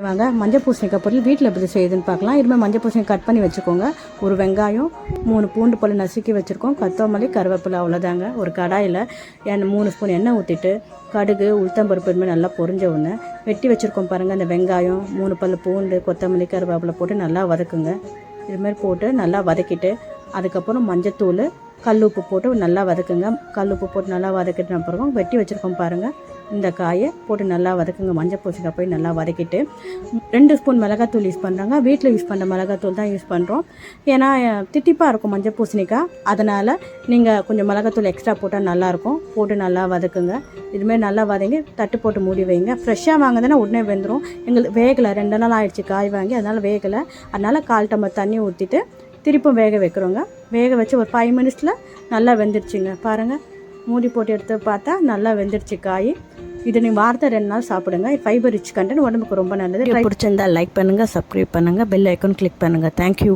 வாங்க மஞ்சள் பூசணிக்காய் பொருள் வீட்டில் எப்படி செய்யுதுன்னு பார்க்கலாம். இதுமாதிரி மஞ்சள் பூசணி கட் பண்ணி வச்சுக்கோங்க. ஒரு வெங்காயம் மூணு பூண்டு பல் நசுக்கி வச்சுருக்கோம். கொத்தமல்லி கருவேப்பிலை அவ்வளோதாங்க ஒரு கடாயில் எண்ணெய் மூணு ஸ்பூன் எண்ணெய் ஊற்றிட்டு கடுகு உளுத்தம்பருப்பு இதுமாதிரி நல்லா பொரிஞ்ச ஒன்று வெட்டி வச்சுருக்கோம் பாருங்கள் அந்த வெங்காயம் மூணு பல் பூண்டு கொத்தமல்லி கருவேப்பிலை போட்டு நல்லா வதக்குங்க. இதுமாரி போட்டு நல்லா வதக்கிட்டு அதுக்கப்புறம் மஞ்சத்தூள் கல் உப்பு போட்டு நல்லா வதக்குங்க. கல் உப்பு போட்டு நல்லா வதக்கிட்டு அப்புறம் வெட்டி வச்சுருக்கோம் பாருங்கள் இந்த காயை போட்டு நல்லா வதக்குங்க. மஞ்சள் பூசணிக்காய் போய் நல்லா வதக்கிட்டு ரெண்டு ஸ்பூன் மிளகாத்தூள் யூஸ் பண்ணுறாங்க வீட்டில் யூஸ் பண்ணுற மிளகாத்தூள் தான் யூஸ் பண்ணுறோம் ஏன்னா திட்டிப்பாக இருக்கும் மஞ்சள் பூசணிக்காய் அதனால் நீங்கள் கொஞ்சம் மிளகாத்தூள் எக்ஸ்ட்ரா போட்டால் நல்லாயிருக்கும் போட்டு நல்லா வதக்குங்க. இதுமாரி நல்லா வதங்கி தட்டு போட்டு மூடி வைங்க. ஃப்ரெஷ்ஷாக வாங்குதுன்னா உடனே வெந்துடும் எங்களுக்கு வேகலை. ரெண்டு நாள் ஆயிடுச்சு காய் வாங்கி அதனால் வேகலை. அதனால் கால் டம்ளர் தண்ணி ஊற்றிட்டு திருப்பும் வேக வைக்கிறோங்க. வேக வச்சு ஒரு ஃபைவ் மினிட்ஸில் நல்லா வெந்துருச்சுங்க. பாருங்கள் மூடி போட்டு எடுத்து பார்த்தா நல்லா வெந்துருச்சு காய். இது நீங்கள் வாரத்தை ரெண்டு நாள் சாப்பிடுங்க. ஃபைபர் ரிச் கண்டென்ட் உடம்புக்கு ரொம்ப நல்லது. பிடிச்சிருந்தா லைக் பண்ணுங்கள் சப்ஸ்கிரைப் பண்ணுங்கள் பெல் ஐக்கன் கிளிக் பண்ணுங்கள் தேங்க்யூ